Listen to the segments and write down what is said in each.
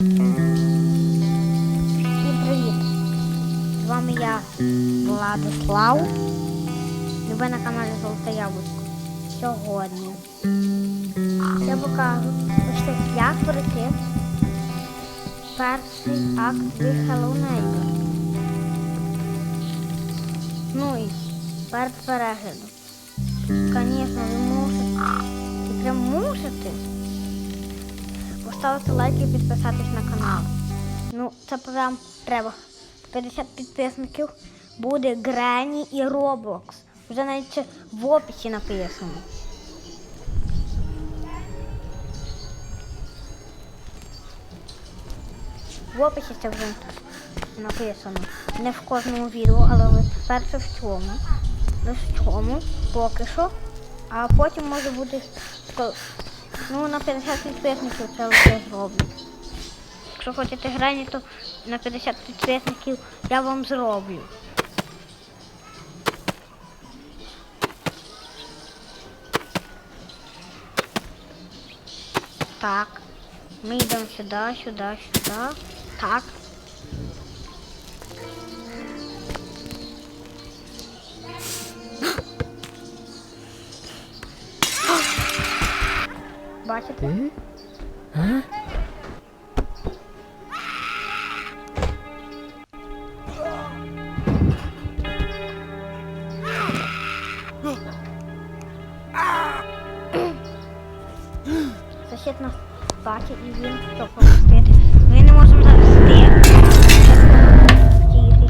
Всім привіт! З вами я, Владислав. І ви на каналі Золоте Яблучко. Сьогодні я покажу, так, як пройти перший акт від Neighbor. Ну і перед переглядом. Звісно, ви мусите, прям мусите поставити лайк і підписатись на канал. Ну, це прям треба. 50 підписників буде Грені і Roblox. Вже навіть в описі написано. В описі це вже написано. Не в кожному відео, але ось перше в цьому. В цьому, поки що. А потім може бути ну, на 50 підписників це вже зроблю. Якщо хочете грані, то на 50 підписників я вам зроблю. Так. Ми йдемо сюди, сюди, сюди. Так. Бачите? Сусід нас бачить і він що пропустити. Ми не можемо зараз йти.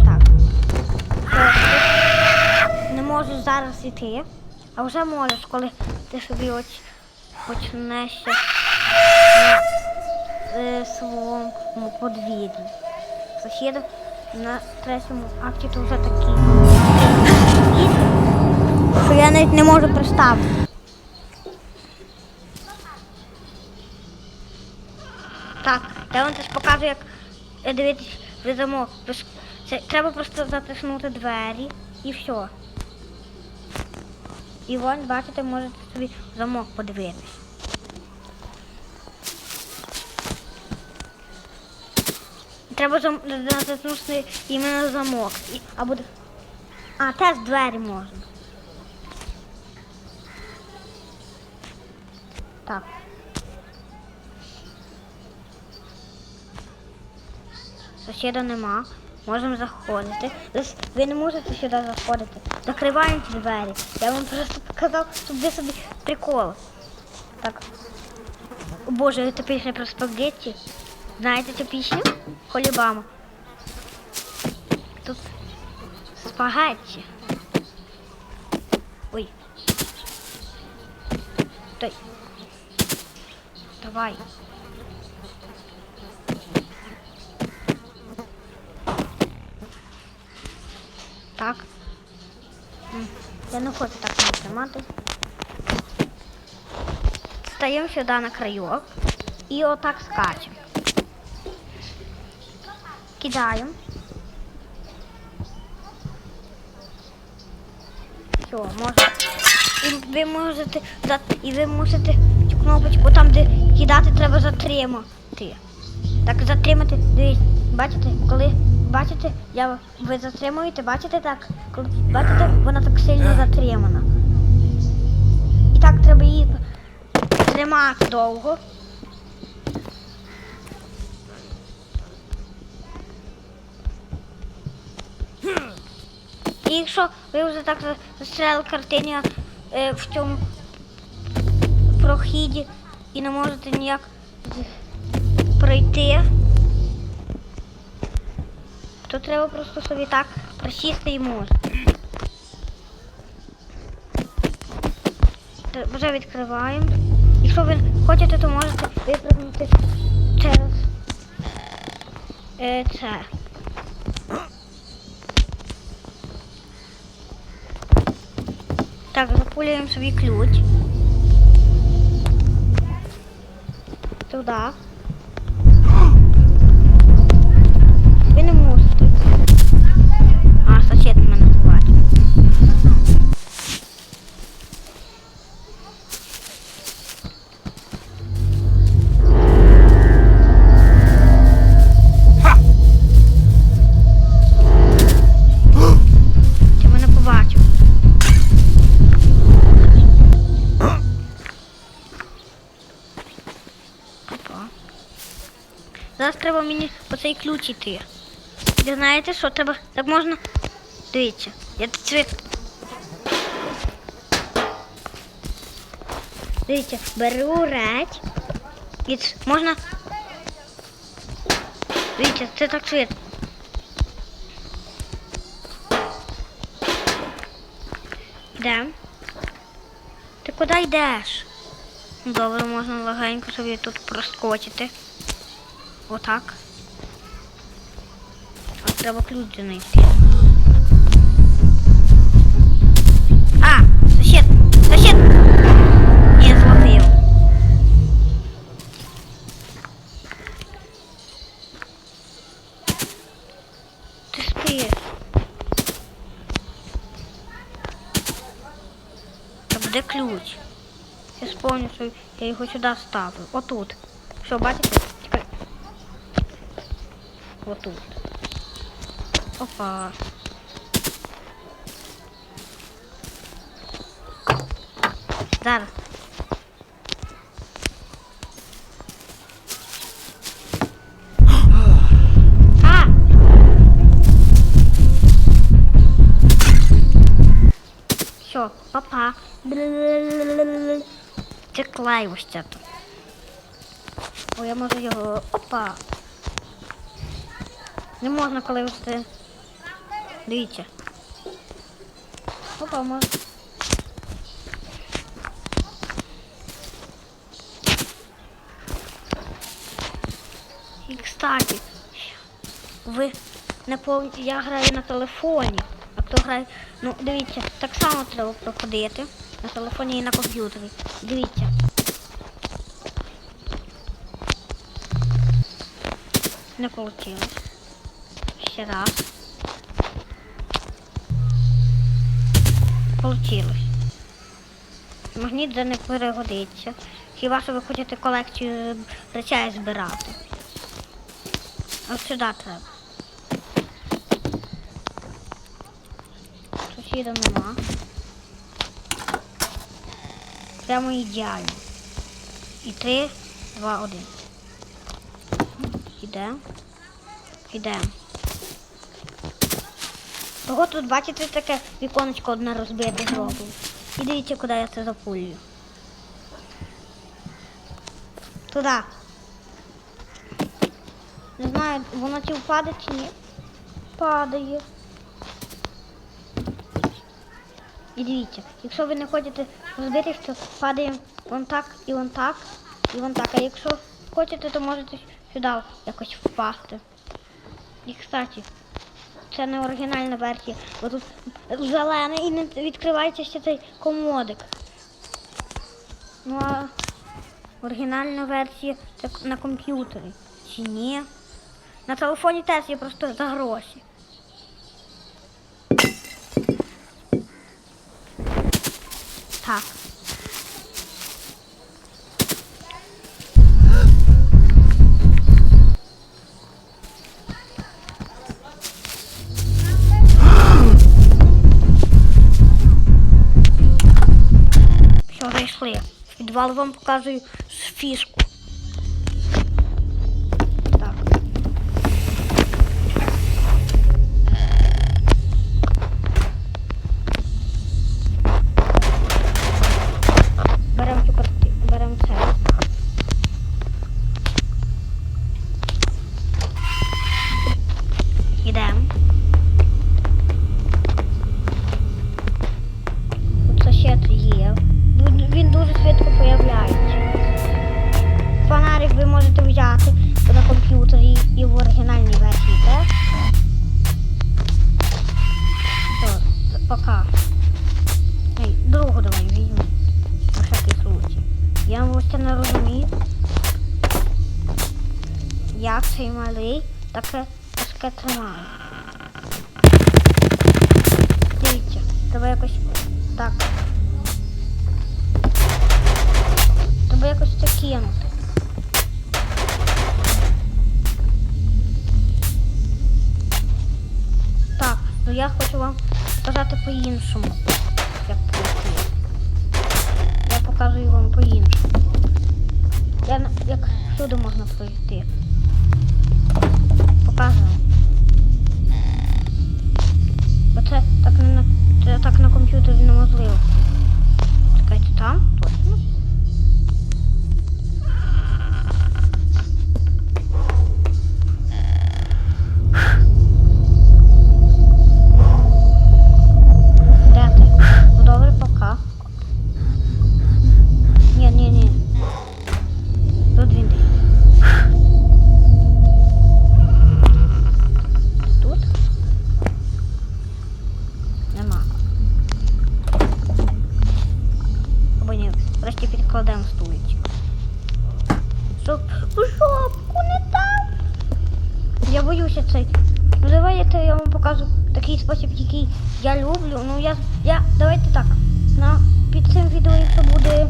Так. Не можеш зараз йти, а вже можеш, коли ти собі ось почнеш на е, своєму подвір'ї. Сусід на третьому акті то вже такий. Що я навіть не можу представити. Так, я вам теж покажу, як е, дивитись в замок. Треба просто затиснути двері і все. І вон, бачите, можете собі замок подивитись. Треба зам... затиснути іменно замок. А буде. А, теж двері можна. Так. Сусіда нема. Можемо заходити. Десь Ви не можете сюди заходити. Закриваємо двері. Я вам просто показав, щоб ви собі прикол. Так. О Боже, це пісня про спагетті. Знаєте цю пісню? Холібама. Тут спагетті. Ой. Стой. Давай. Так. Я не хочу так не тримати. Стаємо сюди на крайок і отак скачемо. Кидаємо. Все, можна. І ви можете і ви можете цю кнопочку там, де кидати, треба затримати. Так затримати, дивіться, бачите, коли бачите, я ви затримуєте, бачите так? Бачите, вона так сильно затримана. І так треба її тримати довго. І якщо ви вже так застряли картині е, в цьому прохіді і не можете ніяк пройти, то треба просто собі так присісти і можна. Вже відкриваємо. Якщо ви хочете, то можете випрыгнути через е, це. Так, запулюємо собі ключ. Туди. Мені по цей ключ іти. Ви знаєте, що треба. Так можна. Дивіться, я тут цвіт. Дивіться, беру речь. І можна. Дивіться, це так швидко. Йдем. Ти куди йдеш? Ну, Добре, можна легенько собі тут проскочити. Отак. А треба ключ знайти. А, сусід! Сусід! Не зловив. Ти спиш. Так де ключ? Я вспомню, що я його сюди ставлю. Отут. Що, бачите? Чекай. Отут. Опа. Зараз. А! Все, папа. Це клей ось це тут. О, я можу його. Опа. Не можна, коли це. Дивіться. Опа, можна. І, кстати, ви не пов... я граю на телефоні. А хто грає. Ну, дивіться, так само треба проходити. На телефоні і на комп'ютері. Дивіться. Не вийшло. Раз. Получилось. Магніт вже не перегодиться. Хіба що ви хочете колекцію речей збирати. Ось сюди треба. Сусіда нема. Прямо ідеально. І три, два, один. Ідемо. Ідемо. Того тут, бачите, таке віконечко одне розбите зроблено. І дивіться, куди я це запулюю. Туди. Не знаю, воно чи впаде чи ні. Падає. І дивіться, якщо ви не хочете розбитись, то падає вон так і вон так, і вон так. А якщо хочете, то можете сюди якось впасти. І кстати, це не оригінальна версія, бо тут зелений і не відкривається ще цей комодик. Ну а оригінальна версія це на комп'ютері. Чи ні? На телефоні теж є просто за гроші. Так. В підвал вам показую фішку. Так. Тримає. Дивіться, треба якось так. Треба якось це кинути. Так, ну я хочу вам показати по-іншому. Як працює. Я показую вам по-іншому. Я як сюди можна пройти. Показую. Бо це так не на це так на комп'ютері неможливо. Чекайте там, точно. Я боюся цей. Ну давайте я вам покажу такий спосіб, який я люблю. Ну я. я давайте так. На під цим відео, якщо буде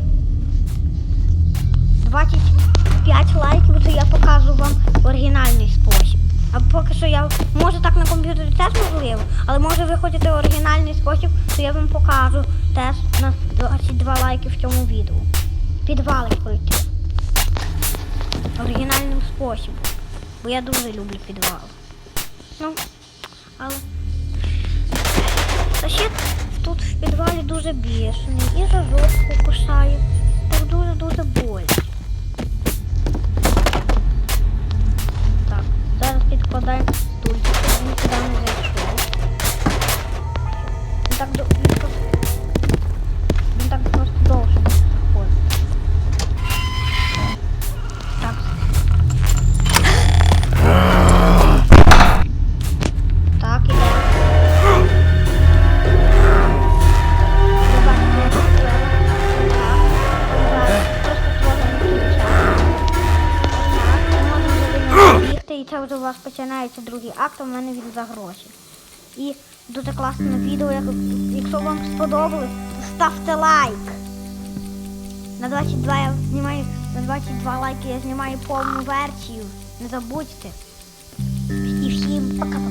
25 лайків, то я покажу вам оригінальний спосіб. А поки що я може так на комп'ютері теж можливо, але може ви хочете оригінальний спосіб, то я вам покажу теж на 22 лайки в цьому відео. Підвали пройти. Оригінальним способом. Бо я дуже люблю підвал. Ну, але. Та ще тут в підвалі дуже бішений і за жопку кусає. Так дуже-дуже болить. Так, зараз підкладаємо вже у вас починається другий акт, у мене він за гроші. І дуже класне відео, якщо вам сподобалось, ставте лайк. На 22 я знімаю, на 22 лайки я знімаю повну версію. Не забудьте. І всім пока-пока.